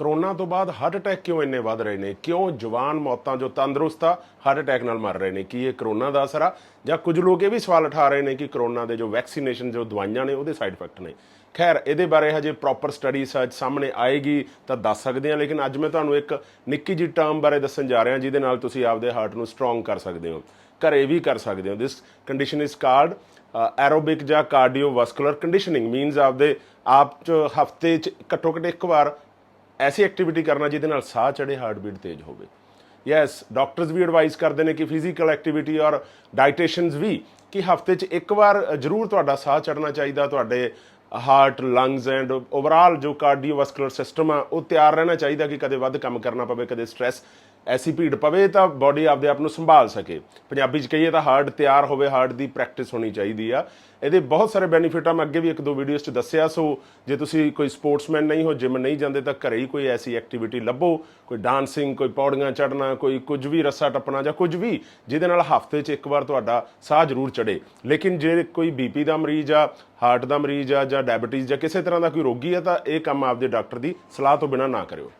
Corona ਤੋਂ ਬਾਅਦ heart attack ਕਿਉਂ ਇੰਨੇ ਵੱਧ ਰਹੇ ਨੇ? ਕਿਉਂ ਜਵਾਨ ਮੌਤਾਂ ਜੋ ਤੰਦਰੁਸਤ ਆ ਹਾਰਟ ਅਟੈਕ ਨਾਲ ਮਰ ਰਹੇ ਨੇ? ਕੀ ਇਹ ਕਰੋਨਾ ਦਾ ਅਸਰ ਆ? ਜਾਂ ਕੁਝ ਲੋਕ ਇਹ ਵੀ ਸਵਾਲ ਉਠਾ ਰਹੇ ਨੇ ਕਿ ਕਰੋਨਾ ਦੇ ਜੋ ਵੈਕਸੀਨੇਸ਼ਨ ਜੋ ਦਵਾਈਆਂ ਨੇ, ਉਹਦੇ ਸਾਈਡ ਇਫੈਕਟ ਨੇ। ਖੈਰ, ਇਹਦੇ ਬਾਰੇ ਹਜੇ ਪ੍ਰੋਪਰ ਸਟੱਡੀ ਸਰਚ ਸਾਹਮਣੇ ਆਏਗੀ, ਤਾਂ ਦੱਸ ਸਕਦੇ ਹਾਂ, ਲੇਕਿਨ ਅੱਜ ਮੈਂ ਤੁਹਾਨੂੰ ਇੱਕ ਨਿੱਕੀ ਜੀ ਟਰਮ ਬਾਰੇ ਦੱਸਣ ਜਾ ਰਿਹਾ, ਜਿਹਦੇ ਨਾਲ ਤੁਸੀਂ ਆਪਦੇ ਹਾਰਟ ਨੂੰ ਸਟਰੋਂਗ ਕਰ ਸਕਦੇ ਹੋ। ਘਰੇ ਵੀ ਕਰ ਸਕਦੇ ਹੋ। This condition is called aerobic ਜਾਂ ਕਾਰਡੀਓਵਾਸਕੂਲਰ ਕੰਡੀਸ਼ਨਿੰਗ ਮੀਨਸ ਆਪਦੇ ਆਪ ਚ ਹਫ਼ਤੇ ਚ ਘੱਟੋ ਘੱਟ ਇੱਕ ਵਾਰ ਐਸੀ ਐਕਟੀਵਿਟੀ ਕਰਨਾ ਜਿਹਦੇ ਨਾਲ ਸਾਹ ਚੜੇ ਹਾਰਟਬੀਟ ਤੇਜ਼ ਹੋਵੇ। ਯੈਸ ਡਾਕਟਰਸ ਵੀ ਐਡਵਾਈਸ ਕਰਦੇ ਨੇ ਕਿ ਫਿਜ਼ੀਕਲ ਐਕਟੀਵਿਟੀ ਔਰ ਡਾਈਟੇਸ਼ਨਸ ਵੀ ਕਿ ਹਫ਼ਤੇ 'ਚ ਇੱਕ ਵਾਰ ਜ਼ਰੂਰ ਤੁਹਾਡਾ ਸਾਹ ਚੜਨਾ ਚਾਹੀਦਾ, ਤੁਹਾਡੇ ਹਾਰਟ ਲੰਗਸ ਐਂਡ ਓਵਰਆਲ ਜੋ ਕਾਰਡੀਓਵਾਸਕੂਲਰ ਸਿਸਟਮ ਆ, ਉਹ ਤਿਆਰ ਰਹਿਣਾ ਚਾਹੀਦਾ ਕਿ ਕਦੇ ਵੱਧ ਕੰਮ ਕਰਨਾ ਪਵੇ, ਕਦੇ ਸਟ੍ਰੈਸ ਐਸੀ ਭੀੜ ਪਵੇ ਤਾਂ ਬਾਡੀ ਆਪਦੇ ਆਪ ਨੂੰ ਸੰਭਾਲ ਸਕੇ। ਪੰਜਾਬੀ 'ਚ ਕਹੀਏ ਤਾਂ ਹਾਰਟ ਤਿਆਰ ਹੋਵੇ ਹਾਰਟ ਦੀ ਪ੍ਰੈਕਟਿਸ ਹੋਣੀ ਚਾਹੀਦੀ ਆ। ਇਹਦੇ ਬਹੁਤ ਸਾਰੇ ਬੈਨੀਫਿਟ ਆ, ਮੈਂ ਅੱਗੇ ਵੀ ਇੱਕ ਦੋ ਵੀਡੀਓਜ਼ 'ਚ ਦੱਸਿਆ, ਸੋ ਜੇ ਤੁਸੀਂ ਕੋਈ ਸਪੋਰਟਸਮੈਨ ਨਹੀਂ ਹੋ ਜਿਮ ਨਹੀਂ ਜਾਂਦੇ, ਤਾਂ ਘਰੇ ਹੀ ਕੋਈ ਐਸੀ ਐਕਟੀਵਿਟੀ ਲੱਭੋ। ਕੋਈ ਡਾਂਸਿੰਗ ਕੋਈ ਪੌੜੀਆਂ ਚੜ੍ਹਨਾ, ਕੋਈ ਕੁਝ ਵੀ ਰੱਸਾ ਟੱਪਣਾ ਜਾਂ ਕੁਝ ਵੀ, ਜਿਹਦੇ ਨਾਲ ਹਫ਼ਤੇ 'ਚ ਇੱਕ ਵਾਰ ਤੁਹਾਡਾ ਸਾਹ ਜ਼ਰੂਰ ਚੜੇ ਲੇਕਿਨ ਜੇ ਕੋਈ ਬੀਪੀ ਦਾ ਮਰੀਜ਼ ਆ ਹਾਰਟ ਦਾ ਮਰੀਜ਼ ਆ ਜਾਂ ਡਾਇਬੀਟੀਜ਼ ਜਾਂ ਕਿਸੇ ਤਰ੍ਹਾਂ ਦਾ ਕੋਈ ਰੋਗੀ ਆ, ਤਾਂ ਇਹ ਕੰਮ ਆਪਦੇ ਡਾਕਟਰ ਦੀ ਸਲਾਹ ਤੋਂ ਬਿਨਾਂ ਨਾ ਕਰਿਓ।